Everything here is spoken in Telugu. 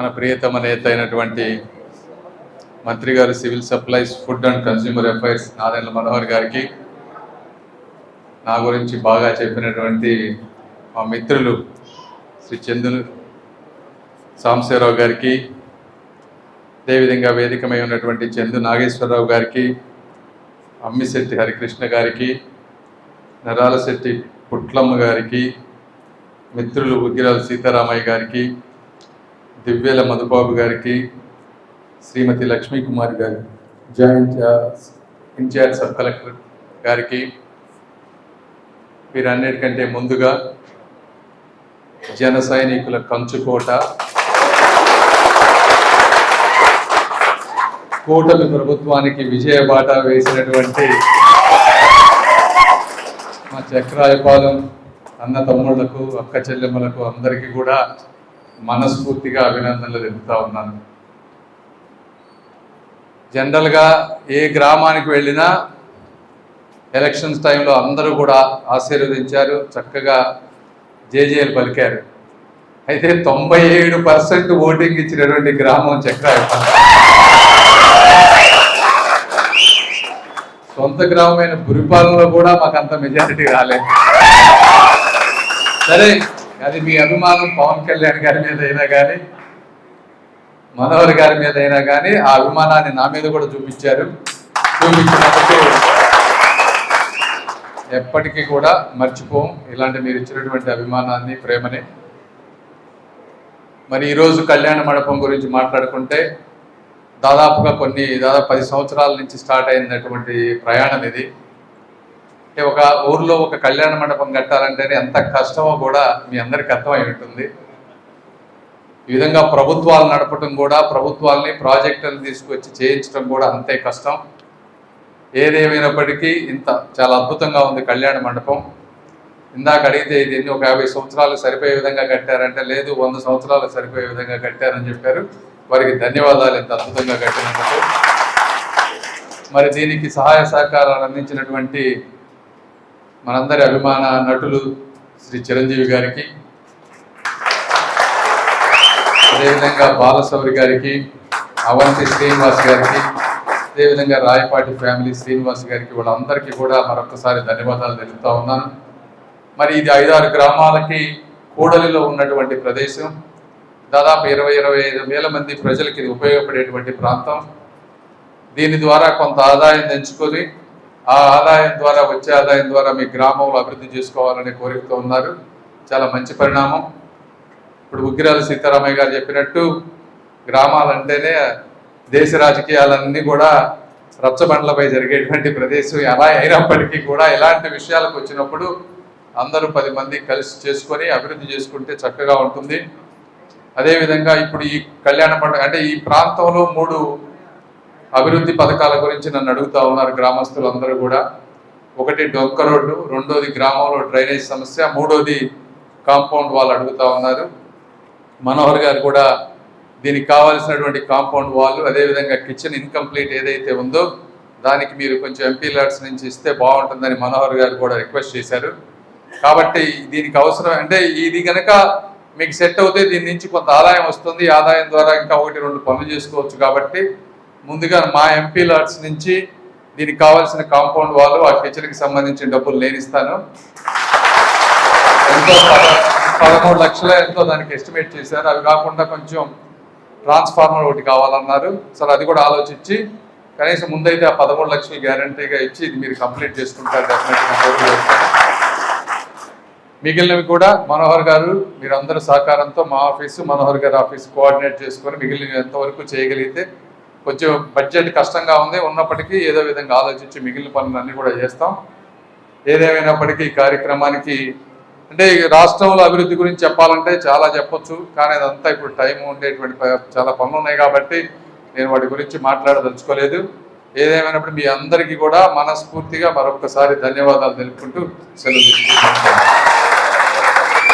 మన ప్రియతమ నేత అయినటువంటి మంత్రి గారు civil supplies food and consumer affairs Narayana Manohar గారికి నా గురించి బాగా చెప్పినటువంటి మా మిత్రులు శ్రీ చందులు సాంబశివరావు గారికి అదేవిధంగా వేదికమై ఉన్నటువంటి చందు నాగేశ్వరరావు గారికి అమ్మిశెట్టి హరికృష్ణ గారికి నరాలశెట్టి పుట్లమ్మ గారికి మిత్రులు ఉగ్గిరాల సీతారామయ్య గారికి దివ్యల మధుబాబు గారికి శ్రీమతి లక్ష్మీ కుమార్ గారి జాయింట్ ఇన్ఛార్జ్ సబ్ కలెక్టర్ గారికి వీరన్నిటికంటే ముందుగా జన సైనికుల కంచుకోట కూటమి ప్రభుత్వానికి విజయ బాట వేసినటువంటి మా చక్రాయపాలెం అన్న తమ్ముళ్ళకు అక్క చెల్లెమ్మలకు అందరికీ కూడా మనస్ఫూర్తిగా అభినందనలు తెలుపుతా ఉన్నాను. జనరల్గా ఏ గ్రామానికి వెళ్ళినా ఎలక్షన్స్ టైంలో అందరూ కూడా ఆశీర్వదించారు చక్కగా జేజేలు పలికారు. అయితే తొంభై ఏడు పర్సెంట్ ఓటింగ్ ఇచ్చినటువంటి గ్రామం చక్రాయపల్లి. సొంత గ్రామమైన బురిపాలెంలో కూడా మాకు అంత మెజారిటీ రాలేదు. సరే అది మీ అభిమానం పవన్ కళ్యాణ్ గారి మీద అయినా కానీ మనోహర్ గారి మీద అయినా కానీ ఆ అభిమానాన్ని నా మీద కూడా చూపించారు. చూపించినప్పుడు ఎప్పటికీ కూడా మర్చిపోం. ఇలాంటి మీరు ఇచ్చినటువంటి అభిమానాన్ని ప్రేమని. మరి ఈరోజు కళ్యాణ మండపం గురించి మాట్లాడుకుంటే దాదాపుగా కొన్ని దాదాపు పది సంవత్సరాల నుంచి స్టార్ట్ అయినటువంటి ప్రయాణం ఇది. అంటే ఒక ఊర్లో ఒక కళ్యాణ మండపం కట్టాలంటేనే ఎంత కష్టమో కూడా మీ అందరికి అర్థమై ఉంటుంది ఈ విధంగా ప్రభుత్వాలు నడపటం కూడా ప్రభుత్వాలని ప్రాజెక్టులు తీసుకొచ్చి చేయించడం కూడా అంతే కష్టం. ఏదేమైనప్పటికీ ఇంత చాలా అద్భుతంగా ఉంది కళ్యాణ మండపం. ఇందాక అడిగితే ఇది ఒక యాభై సంవత్సరాలు సరిపోయే విధంగా కట్టారంటే లేదు వంద సంవత్సరాలు సరిపోయే విధంగా కట్టారని చెప్పారు. వారికి ధన్యవాదాలు ఇంత అద్భుతంగా కట్టినందుకు. మరి దీనికి సహాయ సహకారాలు అందించినటువంటి మనందరి అభిమాన నటులు శ్రీ చిరంజీవి గారికి అదేవిధంగా బాలశౌరి గారికి అవంతి శ్రీనివాస్ గారికి అదేవిధంగా రాయపాటి ఫ్యామిలీ శ్రీనివాస్ గారికి వాళ్ళందరికీ కూడా మరొకసారి ధన్యవాదాలు తెలుపుతా ఉన్నాను. మరి ఇది ఐదారు గ్రామాలకి కూడలిలో ఉన్నటువంటి ప్రదేశం. దాదాపు ఇరవై ఇరవై ఐదు వేల మంది ప్రజలకి ఇది ఉపయోగపడేటువంటి ప్రాంతం. దీని ద్వారా కొంత ఆదాయం తెంచుకొని ఆ ఆదాయం ద్వారా వచ్చే ఆదాయం ద్వారా మీ గ్రామంలో అభివృద్ధి చేసుకోవాలనే కోరికతో ఉన్నారు. చాలా మంచి పరిణామం. ఇప్పుడు ఉగ్గిరాల సీతారామయ్య గారు చెప్పినట్టు గ్రామాలంటేనే దేశ రాజకీయాలన్నీ కూడా రచ్చబండ్లపై జరిగేటువంటి ప్రదేశం ఎలా అయినప్పటికీ కూడా ఇలాంటి విషయాలకు వచ్చినప్పుడు అందరూ పది మంది కలిసి చేసుకొని అభివృద్ధి చేసుకుంటే చక్కగా ఉంటుంది. అదేవిధంగా ఇప్పుడు ఈ కళ్యాణ పండుగ అంటే ఈ ప్రాంతంలో మూడు అభివృద్ధి పథకాల గురించి నన్ను అడుగుతా ఉన్నారు గ్రామస్తులు అందరూ కూడా. ఒకటి డొక్క రోడ్డు రెండోది గ్రామంలో డ్రైనేజ్ సమస్య మూడోది కాంపౌండ్ వాళ్ళు అడుగుతా ఉన్నారు. మనోహర్ గారు కూడా దీనికి కావాల్సినటువంటి కాంపౌండ్ వాళ్ళు అదేవిధంగా కిచెన్ ఇన్కంప్లీట్ ఏదైతే ఉందో దానికి మీరు కొంచెం ఎంపీ ల్యాడ్స్ నుంచి ఇస్తే బాగుంటుందని మనోహర్ గారు కూడా రిక్వెస్ట్ చేశారు. కాబట్టి దీనికి అవసరం అంటే ఇది కనుక మీకు సెట్ అవుతే దీని నుంచి కొంత ఆదాయం వస్తుంది. ఆదాయం ద్వారా ఇంకా ఒకటి రెండు పనులు చేసుకోవచ్చు కాబట్టి ముందుగా మా ఎంపీ లాట్స్ నుంచి దీనికి కావాల్సిన కాంపౌండ్ వాళ్ళు ఆ కిచెన్కి సంబంధించిన డబ్బులు నేను ఇస్తాను. ఎంతో పద- పదమూడు లక్షల ఎంతో దానికి ఎస్టిమేట్ చేశారు. అవి కాకుండా కొంచెం ట్రాన్స్ఫార్మర్ ఒకటి కావాలన్నారు. సరే అది కూడా ఆలోచించి కనీసం ముందైతే ఆ పదమూడు లక్షలు గ్యారంటీగా ఇచ్చి ఇది మీరు కంప్లీట్ చేసుకుంటారు డెఫినెట్గా మిగిలినవి కూడా మనోహర్ గారు మీరందరూ సహకారంతో మా ఆఫీసు మనోహర్ గారి ఆఫీస్ కోఆర్డినేట్ చేసుకొని మిగిలిన ఎంతవరకు చేయగలిగితే కొంచెం బడ్జెట్ కష్టంగా ఉంది. ఉన్నప్పటికీ ఏదో విధంగా ఆలోచించి మిగిలిన పనులన్నీ కూడా చేస్తాం. ఏదేమైనప్పటికీ ఈ కార్యక్రమానికి అంటే రాష్ట్రంలో అభివృద్ధి గురించి చెప్పాలంటే చాలా చెప్పొచ్చు. కానీ అదంతా ఇప్పుడు టైం ఉండేటువంటి ప- చాలా పనులు ఉన్నాయి కాబట్టి నేను వాటి గురించి మాట్లాడదలుచుకోలేదు. ఏదేమైనప్పుడు మీ అందరికీ కూడా మనస్ఫూర్తిగా మరొకసారి ధన్యవాదాలు తెలుపుకుంటూ సెలవు తీసుకుంటున్నాను.